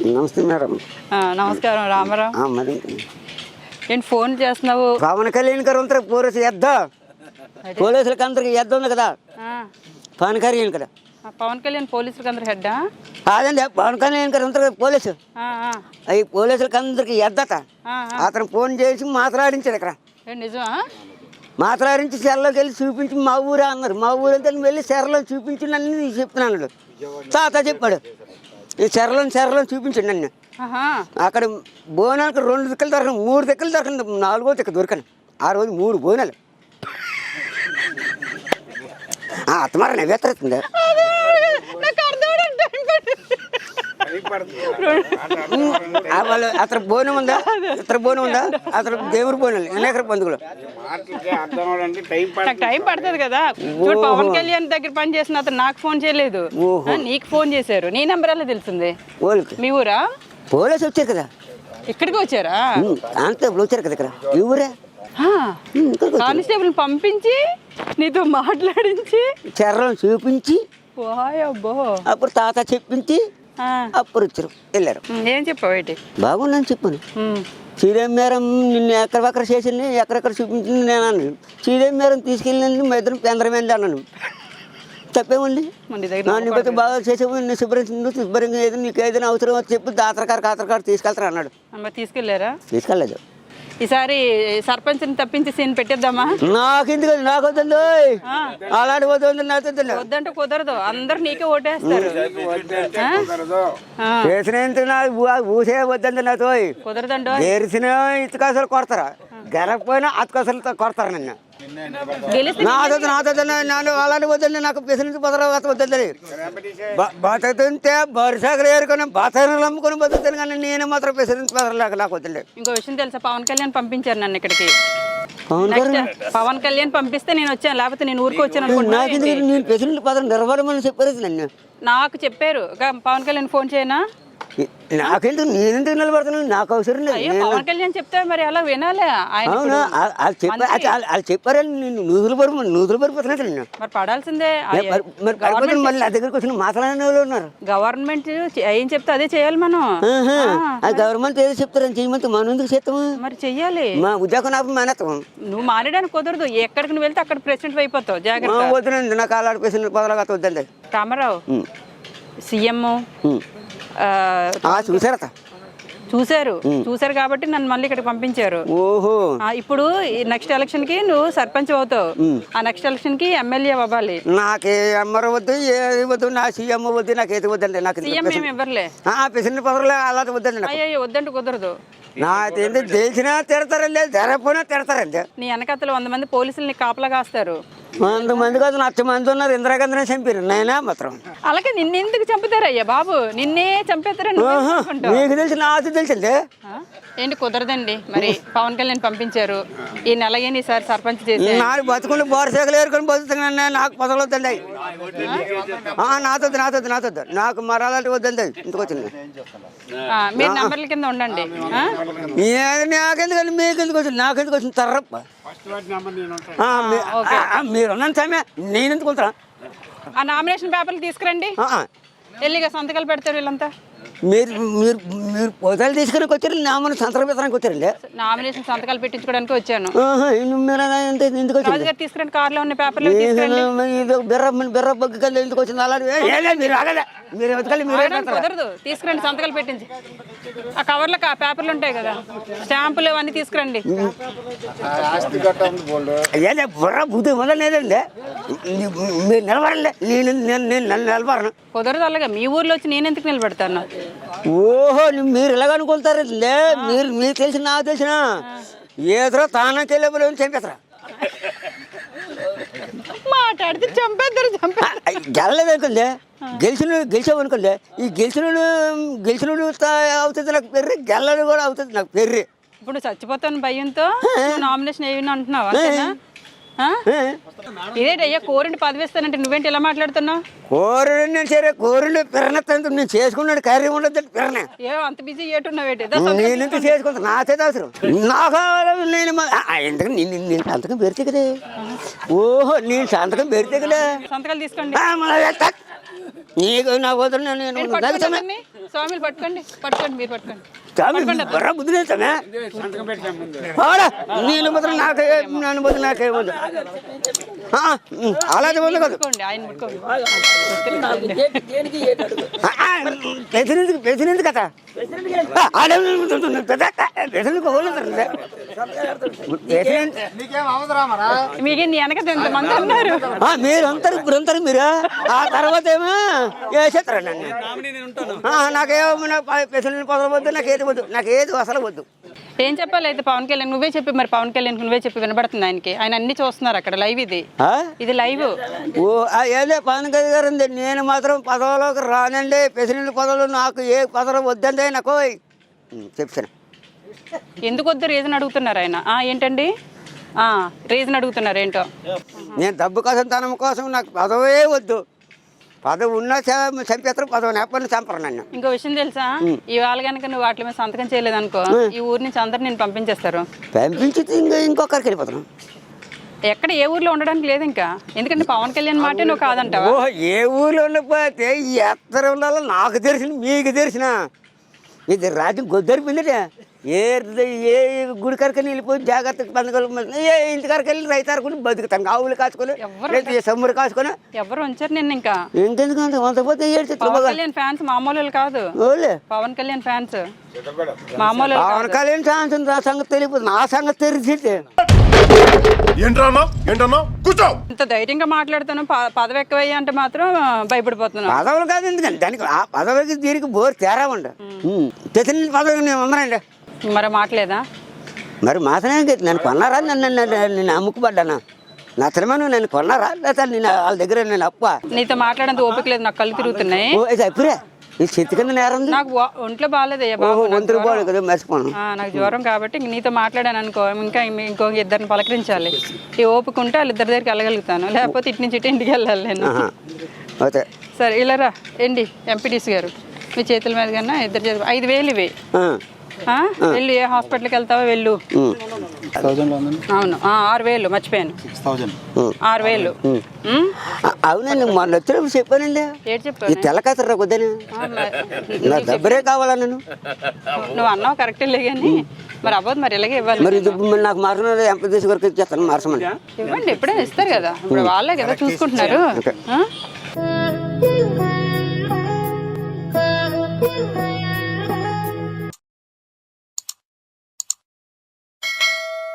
నమస్తే మేడం. నమస్కారం రామారావు. మరి. ఏంటి ఫోన్ చేస్తున్నావు? పవన్ కళ్యాణ్ గారు అంతా పోలీసు ఎద్ద. పోలీసులకి అందరికి ఎద్ద ఉంది కదా. పవన్ కళ్యాణ్ కదా. పవన్ కళ్యాణ్ పోలీసులకు అందరు హెడ్డా? కాదండి పవన్ కళ్యాణ్ గారు అంతా పోలీసు. అవి పోలీసులకి అందరికి ఎద్దట. అతను ఫోన్ చేసి మాట్లాడించాడు ఇక్కడ. నిజమా? మాట్లాడించి చెరలోకి వెళ్ళి చూపించి మా ఊరే అన్నారు. మా ఊరంతా వెళ్ళి చెరలో చూపించి నన్ను చెప్తున్నాను తాత చెప్పాడు. ఈ చెరలో చెరలో చూపించండి నన్ను. ఆహా. అక్కడ బోనాలకు రెండు దిక్కలు దొరకను మూడు దిక్కలు దొరకండి నాలుగో దిక్కు దొరకను. ఆ రోజు మూడు బోనాలు. అత్తమార నవ్వేస్తుంది నాకు అర్థం వాళ్ళు అతను బోనం ఉందా? ఇతర బోనం ఉందా? అతను దేవుడి అర్థం అవ్వడానికి టైం నాకు టైం పడుతుంది కదా. చూడు పవన్ కళ్యాణ్ దగ్గర పని చేసిన అతను నాకు ఫోన్ చేయలేదు. నీకు ఫోన్ చేశారు. నీ నెంబర్ ఎలా తెలిసింది మీ ఊరా? పోలీసు వచ్చారు కదా. ఇక్కడికి వచ్చారా? అంతే వచ్చారు కదా ఇక్కడ. ఈ ఊరే. కానిస్టేబుల్ పంపించి నీతో మాట్లాడించి. చెర్రలను చూపించి. అప్పుడు తాత చెప్పించి అప్పుడు వచ్చారు వెళ్ళారు. ఏం చెప్పావు బాగుందని చెప్పాను. శ్రీదేవి మేరం నిన్ను ఎక్కడెక్కడ చేసింది ఎక్కడెక్కడ చూపించింది నేను అన్నాను. శ్రీదేవి మేరం తీసుకెళ్ళినందుకు మా ఇద్దరం పెందరమైంది అన్నాను. తప్పేముంది మన నీ దగ్గర నా నిబద్ధ బాగా చేసేవు నిన్ను శుభ్రం శుభ్రంగా ఏదో నీకు ఏదైనా అవసరం చెప్పు ఆధార్ కార్డు తీసుకెళ్తారు అన్నాడు మరి తీసుకెళ్ళారా తీసుకెళ్ళలేదు. ఈసారి సర్పంచ్ని తప్పించి సీన్ పెట్టేద్దామా? నాకెందుకు నాకు వద్దండి ఆ, అలాంటి వద్దు నాకు వద్దండి వద్దంటే కుదరదు. అందరు నీకే ఓటేస్తారు. ఆ? కుదరదు. ఆ, చేసినంత నాకు ఊసే వద్దండి నాతో కుదరదండో చేసిన ఇటుకాసలు కొడతారు? గెలకపోయినా అతుకాసలతో కొడతారు నన్ను? గెలిస్తే నా వద్దు నా వద్దు నాన్న అలాంటి వద్దండి నాకు పిసిని పొదర వద్దండి బ- బతుకుతుంటే బరిసాగలు ఏరుకొని బతలు అమ్ముకొని బతుకుతాను కానీ నేను మాత్రం పిసిని పొదర లేక నాకు వద్దండి ఇంకో విషయం తెలుసా? పవన్ కళ్యాణ్ పంపించారు నన్ను ఇక్కడికి. పవన్ కళ్యాణ్? పంపిస్తే నేను వచ్చాను లేకపోతే నేను ఊరికి వచ్చాను నాకు నేను చెప్పారు నన్ను. నాకు చెప్పారు. పవన్ కళ్యాణ్ ఫోన్ చేయనా? నాకెందుకు నేనెందుకు నిలబడుతున్నాను? నాకు అవసరం లేదు. పవన్ కళ్యాణ్ చెప్తే మరి అలా వినాలి. అవును? వాళ్ళు చెప్పారు వాళ్ళు చెప్పారని నేను నూతులు పడి నూతులు పడిపోతున్నాను నేను. మరి పడాల్సిందే. మరి మరి పడిపోతే మళ్ళీ నా దగ్గరికి వచ్చిన మాట్లాడిన వాళ్ళు ఉన్నారు? గవర్నమెంట్ ఏం చెప్తే అదే చేయాలి మనం. ఆ గవర్నమెంట్ ఏదో చెప్తారని చేయమంటే మనం ఎందుకు చేస్తాము? మరి చెయ్యాలి. మా ఉద్యోగం నాకు మానేస్తాం నువ్వు మారడానికి కుదరదు. ఎక్కడికి నువ్వు వెళ్తే అక్కడ ప్రెసిడెంట్ అయిపోతావు జాగ్రత్త. వద్దునండి నాకు అలాంటి పేసిన పదవులు వద్దండి. రామారావు. సీఎం చూసారత చూశారు. చూశారు కాబట్టి నన్ను మళ్ళీ ఇక్కడ పంపించారు. ఓహో. ఇప్పుడు నెక్స్ట్ ఎలక్షన్కి నువ్వు సర్పంచ్ అవుతావు. ఆ నెక్స్ట్ ఎలక్షన్కి ఎమ్మెల్యే అవ్వాలి. నాకే అమ్మరు వద్దు ఏది వద్దు నా సీఎం వద్దు నాకు ఏది వద్దండి నాకు సీఎం ఏమి ఇవ్వరులే. పిసిన అలాంటి వద్దండి నాకు. అయ్యో వద్దంటే కుదరదు. నా తెలిసినా తిడతారండి తెరపోయినా తిడతారండి. నీ వెనకత్తలు వంద మంది పోలీసులు నీ కాపలా కాస్తారు. వంద మంది కాదు లక్ష మంది ఉన్నారు ఇందిరాగాంధీనే చంపారు నేనే మాత్రం. అలాగే నిన్నెందుకు చంపుతారయ్యా బాబు? నిన్నే చంపేస్తారని. నీకు తెలిసి నాకు తెలిసిందే? ఏంటి కుదరదండి? మరి పవన్ కళ్యాణ్ పంపించారు. ఈ నెలగే ఈసారి సర్పంచ్ చేసి నాలుగు బతుకులు బోరసేకలు ఏరుకొని బతుకుతున్నాను నాకు పదవులు వద్దండి. నాతో నాతో నాతో నాకు మరాలంటే వద్దండి. ఆ, మీరు నంబర్ల కింద ఉండండి. నాకెందుకండి? మీకు ఎందుకు వచ్చింది? నాకు ఎందుకు వచ్చింది? తర్రప్ప. మీరు ఉన్నాను సమయ నేను ఎందుకు ఉంటాను ఆ నామినేషన్ పేపర్లు తీసుకురండి. వెళ్ళిగా సంతకాలు పెడతారు వీళ్ళంతా. మీరు మీరు మీరు పొదలు తీసుకుని వచ్చారు నా మన సంతరం పెత్తడానికి వచ్చారండి? నామినేషన్ సంతకాలు పెట్టించుకోవడానికి వచ్చాను. ఎందుకు వచ్చింది రాజుగారు తీసుకురండి కార్లో ఉన్న పేపర్లు బెర్ర బెర్ర బొగ్గు ఎందుకు వచ్చింది? లే, మీరు ఆగలే మీరు వెతకాలి మీరే కుదరదు. తీసుకురండి సంతకాలు పెట్టించి. ఆ కవర్లో ఆ పేపర్లు ఉంటాయి కదా. స్టాంపులు అవన్నీ తీసుకురండి. ఏదే బుర్ర బుద్ధి మొదలనేదండి మీరు నిలబడండి. నేను నేను నిలబడను. కుదరదు అలాగా. మీ ఊర్లో వచ్చి నేను ఎందుకు నిలబెడతాను? ఓహో మీరు ఇలాగ అనుకుంటారండి మీరు మీకు తెలిసిన నాకు తెలిసిన. ఏదో తానకి వెళ్ళే చంపేస్తారా? మాట్లాడితే చంపేద్దరు చంపే గెలలేదు అనుకోండి గెలిచిన గెలిచావు అనుకోండి ఈ గెలిచిన గెలిచిన అవుతుంది నాకు పెర్రి గెలని కూడా అవుతుంది నాకు పెర్రి ఇప్పుడు చచ్చిపోతాను భయంతో నామినేషన్ ఏమి అంటున్నావు? ఇదేంటయ్యా కోరింటి పదవి ఇస్తానంటే నువ్వేంటి ఇలా మాట్లాడుతున్నావు? కోరుడు నేను సరే కోరుడు పెరనెత్తంత నేను చేసుకున్నాడు కర్రీ ఉండదు పెరనే. ఏ అంత బిజీ ఏటున్నావేంటి? నేను ఎందుకు చేసుకుంటా? నా చేత అవసరం. నాకు నేను ఎందుకు నేను సంతకం పెడితే కదా? ఓహో నేను సంతకం పెడితే కదా? సంతకాలు తీసుకోండి. నీకు నా వదిలి నేను. స్వామిలు పట్టుకోండి పట్టుకోండి మీరు పట్టుకోండి. నేను మాత్రం నాకే నన్ను నాకే ఉమ్, అలాగే ఉంది కదా. ప్రెసిడెంట్ ప్రెసిడెంట్ కదా? నీకేం అవసరం మరా మీరు అంటారు ఇప్పుడు అంటారు మీరు? ఆ తర్వాత ఏమో వేసేస్తారు నన్ను? ఆ, నాకేమో పదవి వద్దు నాకు ఏది వద్దు నాకు ఏది అసలు వద్దు. ఏం చెప్పాలి అయితే పవన్ కళ్యాణ్? నువ్వే చెప్పి మరి పవన్ కళ్యాణ్ నువ్వే చెప్పి వినబడుతుంది ఆయనకి. ఆయన అన్ని చూస్తున్నారు అక్కడ లైవ్ ఇది? ఇది లైవ్. ఓ ఏదే పవన్ కళ్యాణ్ గారు ఉంది. నేను మాత్రం పదవిలోకి రానండి. ప్రెసిడెంట్ పదవులు నాకు ఏ పదవి వద్దండి నాకు చెప్తాను ఎందుకు వద్దు? రీజన్ అడుగుతున్నారు ఆయన. ఆ, ఏంటండి? రీజన్ అడుగుతున్నారు ఏంటో. నేను డబ్బు కోసం తనం కోసం నాకు పదవే వద్దు. పదవి ఉన్నా చంపేస్తారు పదవి లేకపోతే చంపరు నన్ను. ఇంకో విషయం తెలుసా? ఇవాళ కనుక నువ్వు వాటి మీద సంతకం చేయలేదనుకో ఈ ఊరి నుంచి అందరు నేను పంపించేస్తారు. పంపించి ఇంకా ఇంకొకరికి వెళ్ళిపోతాను. ఎక్కడ ఏ ఊర్లో ఉండడానికి లేదు ఇంకా? ఎందుకంటే పవన్ కళ్యాణ్ మాటే నువ్వు కాదంటావా? ఓ ఏ ఊళ్ళో ఉండిపోతే ఎత్తర ఉండాలో నాకు తెలిసిన మీకు తెలిసిన. ఇది రాజ్యం గొద్దరిపోయిందట ఏ ఏ గుడి కరకని వెళ్ళిపోయి జాగ్రత్తగా పండుగలు ఏ ఇంటి కరకు వెళ్ళి రైతారుకుని బతుకుతాం. ఆవులు కాచుకొని లేదా ఏ సమ్ముడు కాచుకొని. ఎవరు ఉంచారు నిన్న ఇంకా. ఇంకెందుకు అంత? వంత పోతే ఏడు పవన్ కళ్యాణ్ ఫ్యాన్స్ మామూలు వాళ్ళు కాదు. ఓలే. పవన్ కళ్యాణ్ ఫ్యాన్స్. మామూలు వాళ్ళు పవన్ కళ్యాణ్ ఉంది, నా సంగతి తెలియదు నా సంగతి తెలిసిందే. ఏంటన్నా ఏంటన్నా కూర్చో! ఇంత ధైర్యంగా మాట్లాడుతాను పదవి ఎక్కువయ్యా అంటే మాత్రం భయపడిపోతున్నాను పదవులు కాదు ఎందుకండి దానికి ఆ పదవికి దీనికి బోరు తేడా ఉండు. తెచ్చిన పదవికి నేను మరి మాట్లేదా? మరి మాత్రమే నన్ను కొన్నారా? నన్ను నేను అమ్ముకుపడ్డాను? నచ్చడమని నన్ను కొన్నారా? లేదా నేను వాళ్ళ దగ్గర నేను అప్ప? నీతో మాట్లాడేంత ఓపిక లేదు. నాకు కళ్ళు తిరుగుతున్నాయి. అప్పుడే ఈ కింద నేరం నాకు ఒంట్లో బాగాలేదయ్యా బాబు. కదా మర్చిపోను. నాకు జ్వరం కాబట్టి నీతో మాట్లాడాను అనుకో. ఇంకా ఇంకో ఇద్దరిని పలకరించాలి. ఈ ఓపిక ఉంటే వాళ్ళిద్దరి దగ్గరికి వెళ్ళగలుగుతాను. లేకపోతే ఇటు నుంచి ఇటు ఇంటికి వెళ్ళాలి నేను. ఓకే. సరే ఇలా రా. ఏంటి? ఎంపీటీసీ గారు. మీ చేతుల మీద కన్నా ఇద్దరు చేతులు ఐదు వేలు ఇవి? వెళ్ళు ఏ హాస్పిటల్కి వెళ్తావో వెళ్ళు. అవును. ఆ, ఆరు వేలు మర్చిపోయాను. ఆరు వేలు. అవునండి మొన్న వచ్చినప్పుడు చెప్పానండి. ఏంటి ఈ తెల్లకత్తరా కొద్దని నా డబ్బరే కావాలా నేను నువ్వు అన్నావు కరెక్టే లే కానీ మరి అవ్వదు మరి ఇలాగే ఇవ్వాలి మరి మరి నాకు మార్చిన ఎంపీ వరకు ఇచ్చేస్తాను మార్చమని. ఇవ్వండి ఎప్పుడైనా ఇస్తారు కదా. ఇప్పుడు వాళ్ళే కదా చూసుకుంటున్నారు. ఆ?